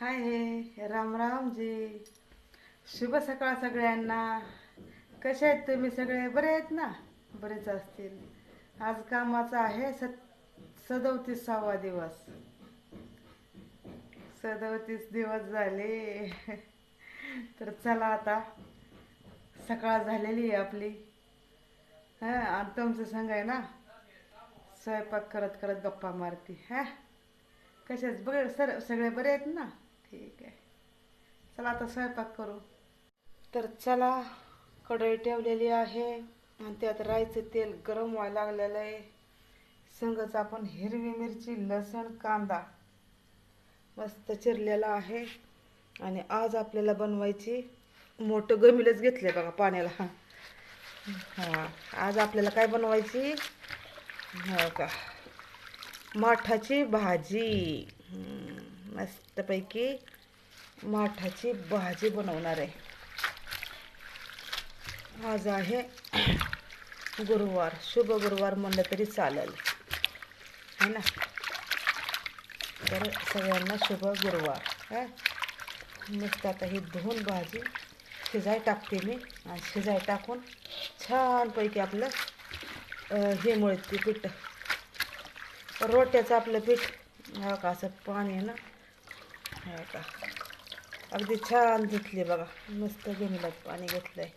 हाय हे राम राम जी. शुभ सकाळ सगळ्यांना. कसे आहेत तुम्ही सगळे? बरे आहेत ना? बरेच असतील. आज कामाचा आहे सत सदवतीसावा दिवस. सदवतीस दिवस झाले. तर चला आता. सकाळ झालेली आहे आपली. हां आणि तुमचं सांग आहे ना? स्वयंपाक करत करत गप्पा मारती. हा? कशाच बघ सर सगळे बरे आहेत ना? ठीक आहे. चला आता स्वयंपाक करू. तर चला कढई ठेवलेली आहे आणि त्यात राईचं तेल गरम व्हायला लागलेलं आहे. संगच आपण हिरवी मिरची लसण कांदा मस्त चिरलेला आहे. आणि आज आपल्याला बनवायची मोठं गमिलच घेतले बघा पाण्याला. हां हां आज आपल्याला काय बनवायची? हो का? माठाची भाजी. हम्म, मस्तपैकी माठाची भाजी बनवणार आहे. आज आहे गुरुवार शुभ गुरुवार म्हणलं तरी चालेल. है ना? तर सगळ्यांना शुभ गुरुवार. हा? मस्त आता ही धुवून भाजी शिजाय टाकते मी आणि शिजाय टाकून छानपैकी आपलं हे मिळते पीठ रोट्याचं आपलं पीठ हा का असं पाणी आहे ना? हा का? अगदी छान धुतले बघा. मस्त घेऊन पाणी घेतलंय.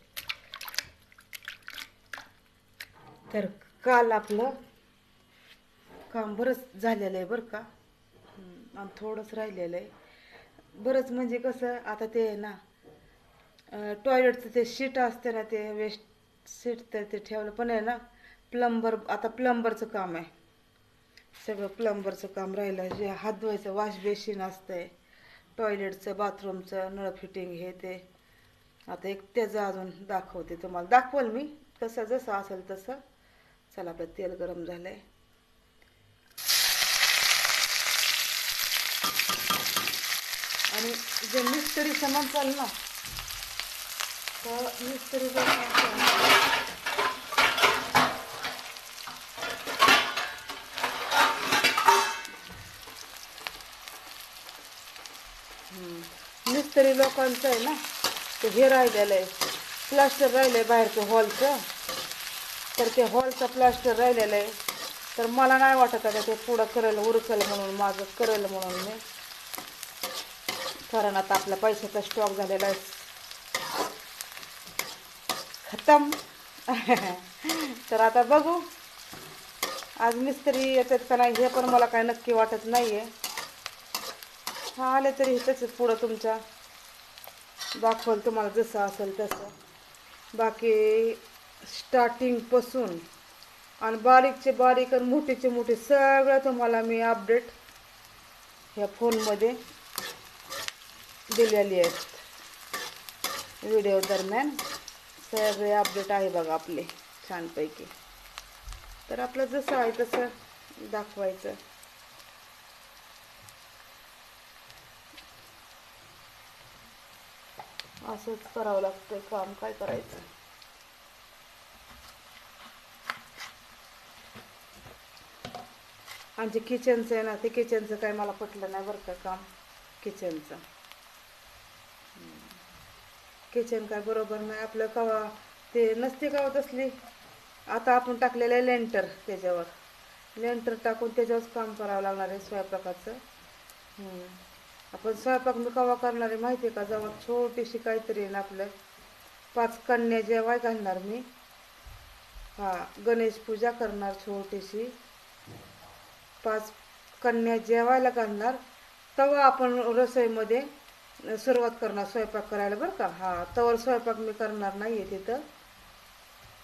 तर काल आपलं काम बरंच झालेलं आहे बरं का? आणि थोडंच राहिलेलं आहे. बरंच म्हणजे कसं आता ते आहे ना टॉयलेटचं ते शीट असते ना ते वेस्ट शीट तर ते ठेवलं. पण आहे ना प्लंबर आता प्लंबरचं काम आहे. सगळं प्लंबरचं काम राहिलं. जे हात धुवायचं वॉश बेसिन असतंय. टॉयलेटचं बाथरूमचं नळ फिटिंग हे ते. आता एक त्याचं अजून दाखवते तुम्हाला. दाखवल मी. कसं जसं असेल तसं. चला आपलं तेल गरम झालं आहे आणि जे मिस्त्री सामान चाल ना तर मिस्त्री मिस्त्री लोकांचं आहे ना. ते हे राहिलेलं आहे. प्लास्टर राहिलं आहे बाहेरचं हॉलचं तर ते हॉलचं प्लास्टर राहिलेलं आहे. तर मला नाही वाटत आता ते पुढं करेल उरकल म्हणून माझं करेल म्हणून मी. कारण आता आपल्या पैशाचा स्टॉक झालेला आहे. खतम. तर आता बघू. आज मिस्त्री येतात का नाही हे पण मला काय नक्की वाटत नाही आहे हा आले तरी इथंच पुढं तुमच्या. दाखवल तुम्हाला जसं असेल तसं. बाकी स्टार्टिंगपासून आणि बारीकचे बारीक आणि मोठेचे मोठे सगळं तुम्हाला मी अपडेट ह्या फोनमध्ये दिलेली आहेत. व्हिडिओ दरम्यान सगळे अपडेट आहे बघा आपले छानपैकी. तर आपलं जसं आहे तसं दाखवायचं. असंच करावं लागतं काम. काय करायचं? आमचे किचनचं आहे ना ते किचनचं काय मला पटलं नाही बरं का काम. किचनचं किचन काय बरोबर नाही. आपलं कवा ते नसते का असली? आता आपण टाकलेलं आहे लेंटर त्याच्यावर. लेंटर टाकून त्याच्यावरच काम करावं लागणार आहे स्वयंपाकाचं. हम्म. आपण स्वयंपाक मी कवा करणार आहे माहिती आहे का? जेव्हा छोटीशी काहीतरी आहे ना आपलं. पाच कन्या जेवाय घालणार मी. हां गणेश पूजा करणार छोटीशी. पाच कन्या जेवायला घालणार. तेव्हा आपण रसोईमध्ये सुरुवात करणार स्वयंपाक करायला बरं का? हा तवर स्वयंपाक मी करणार नाही आहे तिथं.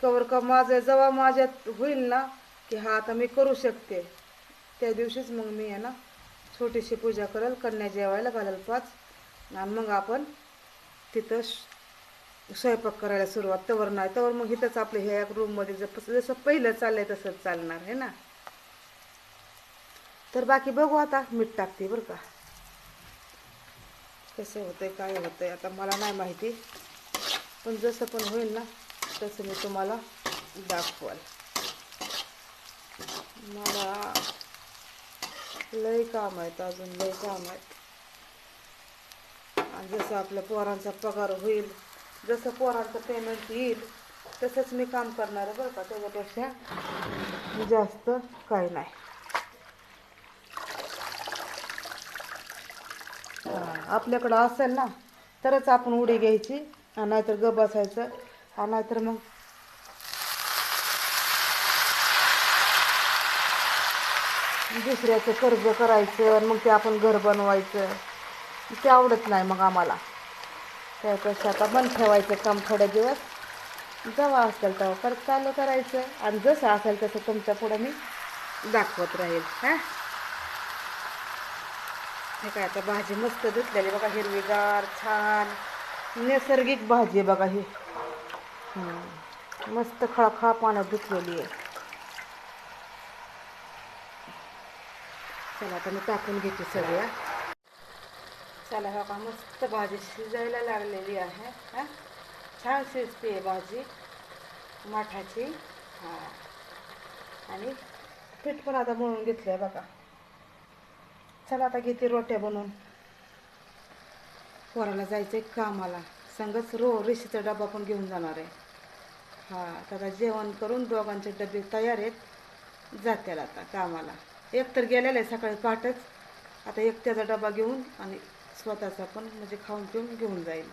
कवर का माझं जेव्हा माझ्यात होईल ना की हा आता मी करू शकते. त्या दिवशीच मग मी आहे ना छोटीशी पूजा करेल कन्या जेवायला घालाल पाच. आणि मग आपण तिथं स्वयंपाक करायला सुरुवात. तवर नाही तवर मग इथंच आपलं ह्या रूममध्ये जसं जसं पहिलं चाललंय तसंच चालणार आहे ना? तर बाकी बघू आता मीठ टाकते बरं का. कसं होतंय काय होतंय आता मला नाही माहिती. पण जसं पण होईल ना तसं मी तुम्हाला दाखवाल. मला लय काम आहेत अजून लय काम आहेत. आणि जसं आपल्या पोरांचा पगार होईल जसं पोरांचं पेमेंट येईल तसंच मी काम करणार आहे बरं का. त्याच्यापेक्षा जास्त काही नाही. आपल्याकडं असेल ना तरच आपण उडी घ्यायची. आणि नाहीतर ग बसायचं. आणि नाहीतर मग दुसऱ्याचं कर्ज करायचं आणि मग ते आपण घर बनवायचं. ते आवडत नाही मग आम्हाला. त्यापेक्षा आता बंद ठेवायचं काम थोडे दिवस. जेव्हा असेल तेव्हा परत चालू करायचं. आणि जसं असेल तसं तुमच्या पुढं मी दाखवत राहील. हां? हे काय आता भाजी मस्त धुतलेली बघा हिरवीगार छान. नैसर्गिक भाजी आहे बघा ही. मस्त खळखळा पाण्यात धुतलेली आहे. चला आता मी टाकून घेते सगळ्या चला हो का मस्त भाजी शिजायला लागलेली आहे हा? छान शिजते आहे भाजी माठाची. हा. आणि पीठ पण आता मळून घेतलं आहे बघा. चला आता घेते रोट्या बनवून. पोराला जायचं आहे कामाला. संगच रो रेशीचा डबा पण घेऊन जाणार आहे. हा तर जेवण करून दोघांचे डबे तयार आहेत. जात्याला आता कामाला. एक तर गेलेलं आहे सकाळी पहाटच आता एक त्याचा डबा घेऊन आणि स्वतःचा पण म्हणजे खाऊन पिऊन घेऊन जाईल.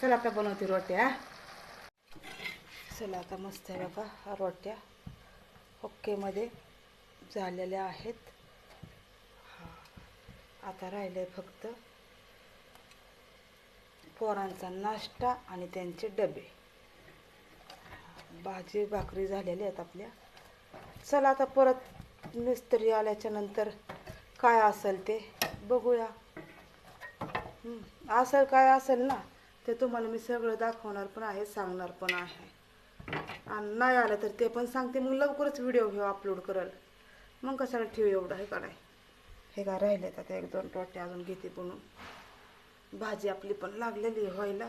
चला आता बनवते रोट्या. चला आता मस्त आहे बघा हा रोट्या ओक्केमध्ये झालेल्या आहेत. हां आता राहिले फक्त पोरांचा नाश्ता आणि त्यांचे डबे. भाजी भाकरी झालेली आहेत आपल्या. चला आता परत मिस्त्री आल्याच्यानंतर काय असेल ते बघूया. असं असेल काय असेल ना ते तुम्हाला मी सगळं दाखवणार पण आहे सांगणार पण आहे. आणि नाही आलं तर ते पण सांगते मग लवकरच व्हिडिओ घेऊ अपलोड करल. मग कशाला ठेवू एवढं हे काय हे काय राहिले आता एक दोन टोटे अजून घेते बनून भाजी आपली पण लागलेली आहे व्हायला.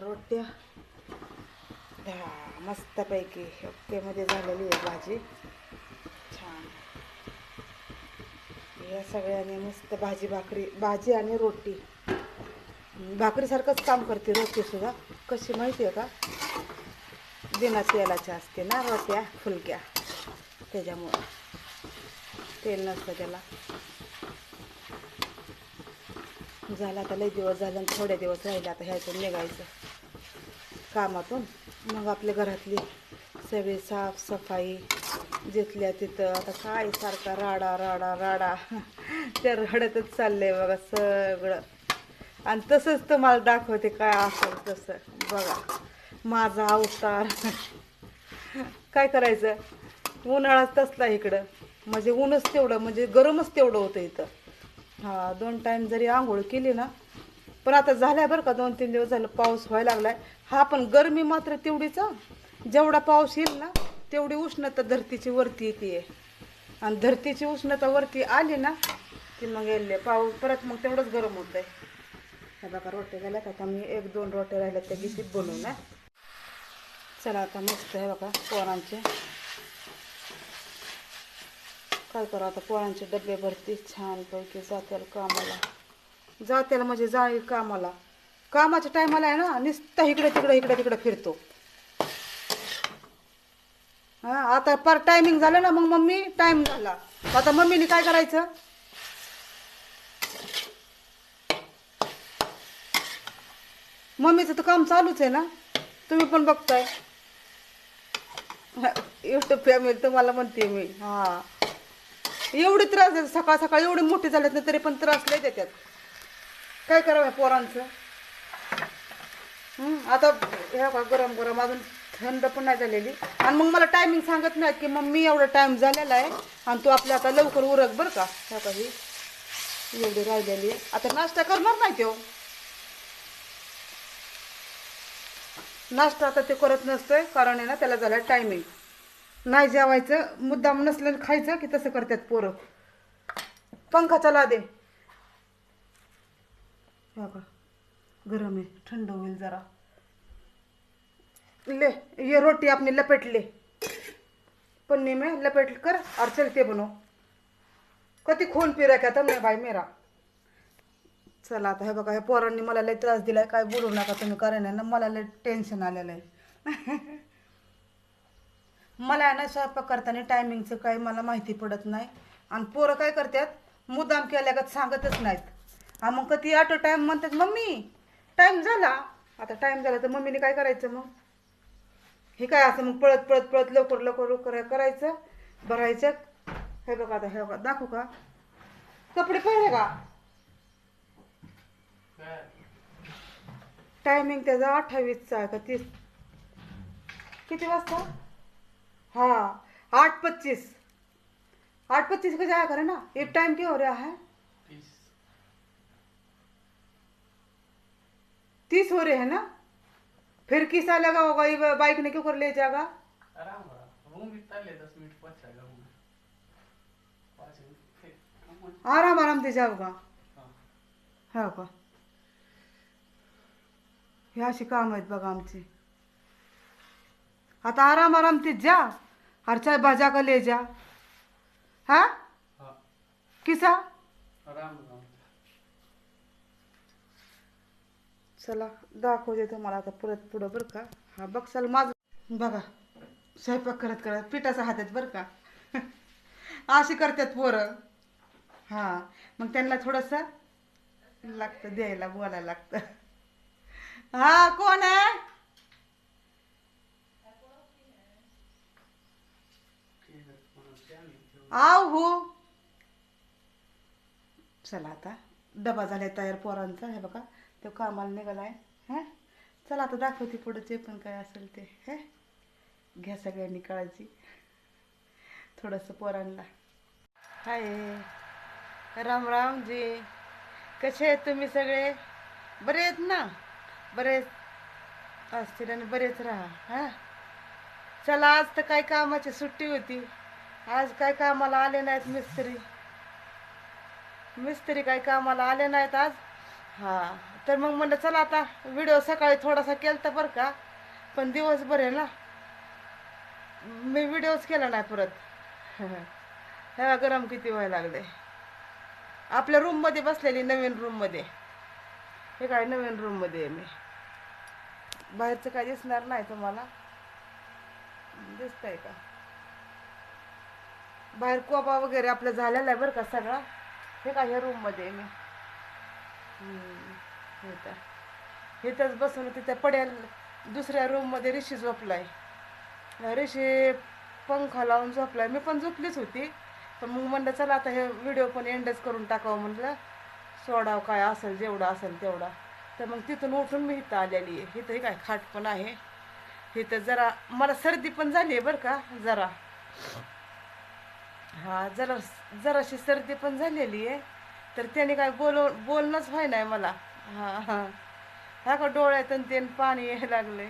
रोट्या. मस्तपैकी ओकेमध्ये झालेली आहे भाजी छान या सगळ्याने मस्त भाजी भाकरी भाजी आणि रोटी. भाकरीसारखंच काम करते रोटीसुद्धा कशी माहिती आहे का? बिना तेलाच्या असते ना रोट्या फुलक्या. त्याच्यामुळं. तेल नसतं त्याला. झालं आता लई दिवस झालं आणि थोडे दिवस राहिले आता ह्याच्यात निघायचं. कामातून. मग आपल्या घरातली सगळी साफसफाई जिथल्या तिथं. आता काय सारखा राडा राडा राडा. त्या रडतच चाललंय बघा सगळं. आणि तसंच तुम्हाला दाखवते काय असेल तसं. बघा माझा अवतार. काय करायचं? उन्हाळाच तसला इकडं. म्हणजे ऊनच तेवढं म्हणजे गरमच तेवढं होतं इथं. हा दोन टाईम जरी आंघोळ केली ना पण आता झाल्या बरं का दोन तीन दिवस झालं पाऊस व्हायला लागलाय. हा पण गरमी मात्र तेवढीच जेवढा पाऊस येईल ना तेवढी उष्णता धरतीची वरती येते आणि धरतीची उष्णता वरती आली ना की मग येले पाऊस परत मग तेवढंच गरम होत आहे हे बघा रोट्या का आता मी एक दोन रोट्या राहिल्यात त्या घेते बनवून ना चला आता मस्त आहे बघा पोरांचे. काय करा आता पोरांचे डबे भरती छानपैकी जात्याला कामाला. जात्याला म्हणजे जाईल कामाला. कामाच्या टायमाला आहे ना नुसतं इकडे तिकडे इकडे तिकडे फिरतो. हा आता पर टायमिंग झालं ना मग मम्मी टाइम झाला. आता मम्मीने काय करायचं? मम्मीचं तर काम चालूच आहे ना. तुम्ही पण बघताय. युट्यूब फॅमिली तुम्हाला म्हणते मी. हा. एवढे त्रास देतात. सकाळ सकाळ एवढे मोठे झालेत ना तरी पण त्रास लय देतात. काय करावं पोरांचं? आता ह्या गरम गरम अजून थंड पण नाही झालेली. आणि मग मला टायमिंग सांगत नाही की मग मी एवढा टाइम झालेला आहे आणि तू आपल्या आता लवकर उरक बरं का. ह्या काही एवढी राहिलेली. आहे आता नाश्ता करणार नाही तो. नाश्ता आता ते करत नसतोय कारण आहे ना त्याला झालं टायमिंग नाही जेवायचं मुद्दाम नसलं खायचं की तसं करतात पोरं. पंखा चला दे गरम आहे. थंड होईल जरा. ले ये रोटी आपने लपेट ले. पन्नी में लपेट कर और चलते बनो कति खून पी रखा तुमने भाई मेरा. चला आता हे बघा हे पोरांनी मला लय त्रास दिलाय काय बोलू नका तुम्ही कारण ना मला लय टेन्शन आलेलं आहे. मला आहे ना स्वयंपाक करताना टायमिंगचं काही मला माहिती पडत नाही. आणि पोरं काय करतात मुद्दाम केल्या का सांगतच नाहीत. हा मग कधी ऑटो टाईम म्हणतात मम्मी टाईम झाला. आता टाईम झाला तर मम्मीने काय करायचं मग? हे काय असं मग पळत पळत पळत लवकर लवकर लवकर करायचं भरायचं. हे बघा आता हे बघा दाखवू का? कपडे पाहिले का? टायमिंग त्याचा अठ्ठावीसचा आहे का तीस? किती वाजता? हाँ आठ पच्चीस. आठ पच्चीस का जाया करे ना? एक टाइम क्या हो रहा है तीस हो रहे हैं ना? फिर किसा लगा होगा ये बाइक ने क्यों कर ले जाएगा आराम रहा रूम भी तले दस मिनट पहुंचा हूँ पाँच मिनट फिर हम आराम आराम ते जाऊगा हाँ। हो का हे अशी काम आहेत बघा आमची आता आराम आराम ते जा और चाहे बाजा का ले जा। हाँ? हाँ। किसा? आराम रहा चला दाखवते तुम्हाला आता परत पुढं बरं का. हा बघसाल माझं. बघा स्वयंपाक करत करत पिठाचा हात आहेत बरं का. अशी करतात पोरं. हां मग त्यांना थोडंसं लागतं द्यायला बोलायला लागतं. हा कोण आहे? आव हो. चला आता डबा झालाय तयार पोरांचा हे बघा. तो कामाला निघाला आहे हां? चला आता दाखवते पुढं जे पण काय असेल ते हे? घ्या सगळ्यांनी काळजी. थोडंसं पोरांना. हाय. राम राम जी कसे आहेत तुम्ही सगळे? बरे आहेत ना? बरेच असतील आणि बरेच राहा हा? चला आज तर काय कामाची सुट्टी होती. आज काय कामाला आले नाहीत मिस्त्री. मिस्त्री काय कामाला आले नाहीत आज? हा. तर मग म्हणलं चला आता व्हिडिओ सकाळी थोडासा केलता बरं का. पण दिवसभर आहे ना मी व्हिडिओच केला नाही परत. ह्या गरम किती व्हायला लागले आपल्या रूममध्ये बसलेली नवीन रूममध्ये हे काय नवीन रूममध्ये आहे मी. बाहेरचं काय दिसणार नाही तुम्हाला. दिसतंय का? बाहेर कोपा वगैरे आपलं झालेला आहे बरं का सगळा. हे काय ह्या रूममध्ये आहे मी. हे तर. इथंच बसून तिथं पडेल. दुसऱ्या रूममध्ये ऋषी झोपलाय. ऋषी पंखा लावून झोपलाय. मी पण झोपलीच होती. पण मग म्हणलं चला आता हे व्हिडिओ पण एंडच करून टाकावं म्हटलं सोडाव काय असेल जेवढा असेल तेवढा. तर मग तिथून उठून मी इथं आलेली आहे. इथंही काय खाट पण आहे. इथं जरा मला सर्दी पण झाली आहे बरं का जरा. हा जरा जराशी सर्दी पण झालेली आहे. तर त्याने काय बोलव बोलणंच व्हाय नाही मला. हा हा. हा का डोळ्यात आणि ते पाणी यायला लागले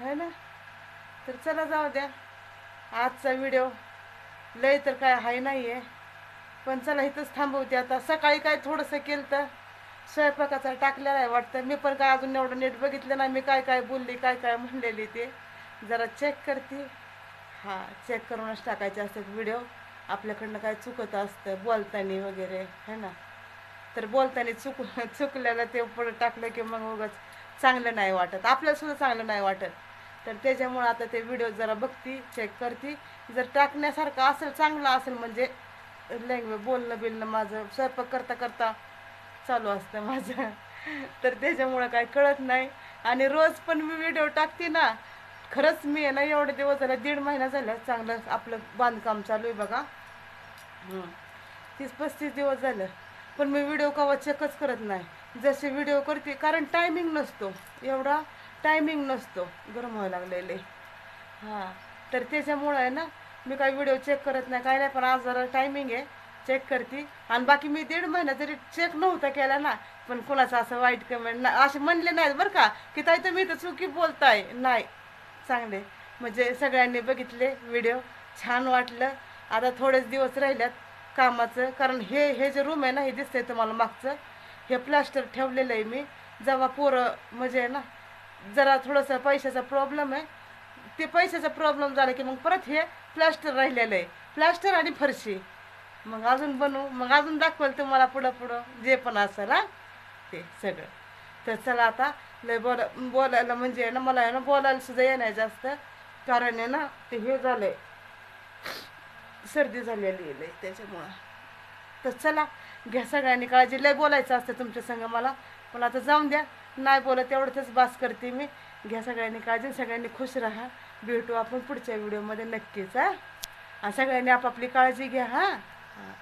है ना? तर चला जाऊ द्या. आजचा व्हिडिओ लय तर काय हाय नाही आहे पण चला इथंच थांबवते आता सकाळी काय थोडंसं केलं तर स्वयंपाकाचा टाकलेला आहे वाटतं. मी पण काय अजून एवढं नीट बघितलं नाही. मी काय काय बोलली काय काय म्हणलेली ते. जरा चेक करते. हां चेक करूनच टाकायचे असतात व्हिडिओ. आपल्याकडनं काय चुकत असतं बोलताना वगैरे. है ना? तर बोलताना चुक चुकल्याला ते पुढं टाकलं की मग उगाच चांगलं नाही वाटत. आपल्याला चांगलं नाही वाटत. तर त्याच्यामुळं आता ते व्हिडिओ जरा बघती चेक करते. जर टाकण्यासारखं असेल चांगलं असेल म्हणजे लँग्वेज बोलणं बिलणं माझं स्वयंपाक करता करता चालू असतं माझं. तर त्याच्यामुळं काय कळत नाही. आणि रोज पण मी व्हिडिओ टाकते ना खरंच मी आहे ना एवढे दिवस झाला दीड महिना झाला चांगलं आपलं बांधकाम चालू आहे बघा. तीस पस्तीस दिवस झालं. पण मी व्हिडिओ कवा चेकच करत नाही. जसे व्हिडिओ करते कारण टायमिंग नसतो. एवढा टायमिंग नसतो. गरम व्हायला लागलेले. हां तर त्याच्यामुळं आहे ना मी काही व्हिडिओ चेक करत नाही काय नाही पण आज जरा टायमिंग आहे. चेक करते. आणि बाकी मी दीड महिना जरी चेक नव्हता केला ना पण कोणाचं असं वाईट कमेंट ना असे म्हणले नाहीत बरं का की ताई तुम्ही तर चुकी बोलताय. नाही. चांगले. म्हणजे सगळ्यांनी बघितले व्हिडिओ छान वाटलं. आता थोडेच दिवस राहिल्यात. कामाचं. कारण हे हे जे रूम आहे ना हे दिसतंय तुम्हाला मागचं. हे प्लास्टर ठेवलेलं आहे मी. जेव्हा पोरं म्हणजे आहे ना जरा थोडंसं पैशाचा प्रॉब्लेम आहे. ते पैशाचा प्रॉब्लेम झाला की मग परत हे प्लास्टर राहिलेलं आहे. प्लास्टर आणि फरशी. मग अजून बनवू मग अजून दाखवेल तुम्हाला पुढं पुढं. जे पण असेल हा. ते सगळं. तर चला आता लय बोला बोलायला म्हणजे आहे ना मला आहे ना बोलायला सुद्धा येणार जास्त. कारण आहे ना ते हे झालं आहे सर्दी झालेली आहे त्याच्यामुळं. तर चला घ्या सगळ्यांनी काळजी. लय बोलायचं असतं तुमच्या संग मला. पण आता जाऊन द्या. नाही बोलत तेवढंच बास करते मी. घ्या सगळ्यांनी काळजी सगळ्यांनी खुश राहा. भेटू आपण पुढच्या व्हिडिओमध्ये नक्कीच हा. सगळ्यांनी आपापली काळजी घ्या हां. हां.